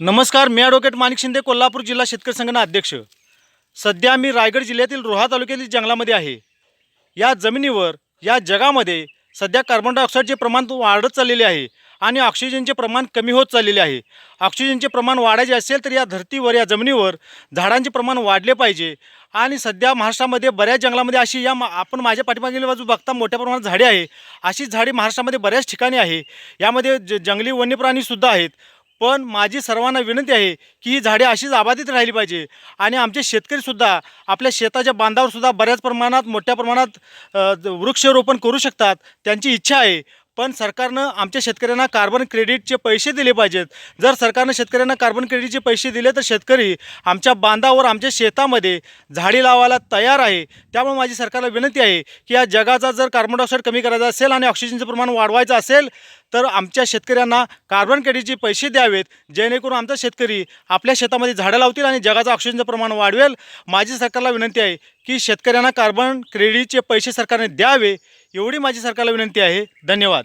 नमस्कार मी ॲडव्होकेट माणिक शिंदे कोल्हापूर जिल्हा शेतकरी संघटना अध्यक्ष. सध्या मी रायगड जिल्ह्यातील रोहा तालुक्यातील जंगलामध्ये आहे. या जमिनीवर या जगामध्ये सध्या कार्बन डायऑक्साईडचे प्रमाण वाढत चाललेले आहे आणि ऑक्सिजनचे प्रमाण कमी होत चाललेले आहे. ऑक्सिजनचे प्रमाण वाढायचे असेल तर या धर्तीवर या जमिनीवर झाडांचे प्रमाण वाढले पाहिजे. आणि सध्या महाराष्ट्रामध्ये बऱ्याच जंगलामध्ये अशी या मा- आपण माझ्या पाठीमागील बाजू बघता मोठ्या प्रमाणात झाडे आहे. अशी झाडे महाराष्ट्रामध्ये बऱ्याच ठिकाणी आहे. यामध्ये ज जंगली वन्यप्राणीसुद्धा आहेत. पण माझी सर्वांना विनंती आहे की ही झाडे अशीच आबाधित राहिली पाहिजे. आणि आमचे शेतकरीसुद्धा आपल्या शेताच्या बांधावरसुद्धा बऱ्याच प्रमाणात मोठ्या प्रमाणात वृक्षरोपण वृक्षारोपण करू शकतात. त्यांची इच्छा आहे. पण सरकारनं आमच्या शेतकऱ्यांना कार्बन क्रेडिटचे पैसे दिले पाहिजेत. जर सरकारनं शेतकऱ्यांना कार्बन क्रेडिटचे पैसे दिले तर शेतकरी आमच्या बांधावर आमच्या शेतामध्ये झाडी लावायला तयार आहे. त्यामुळे माझी सरकारला विनंती आहे की या जगाचा जर कार्बन डायऑक्साईड कमी करायचा असेल आणि ऑक्सिजनचं प्रमाण वाढवायचं असेल तर आमच्या शेतकऱ्यांना कार्बन क्रेडिटचे पैसे द्यावेत. जेणेकरून आमचा शेतकरी आपल्या शेतामध्ये झाडं लावतील आणि जगाचं ऑक्सिजनचं प्रमाण वाढवेल. माझी सरकारला विनंती आहे की शेतकऱ्यांना कार्बन क्रेडिटचे पैसे सरकारने द्यावे. एवढी माझी सरकारला विनंती आहे. धन्यवाद.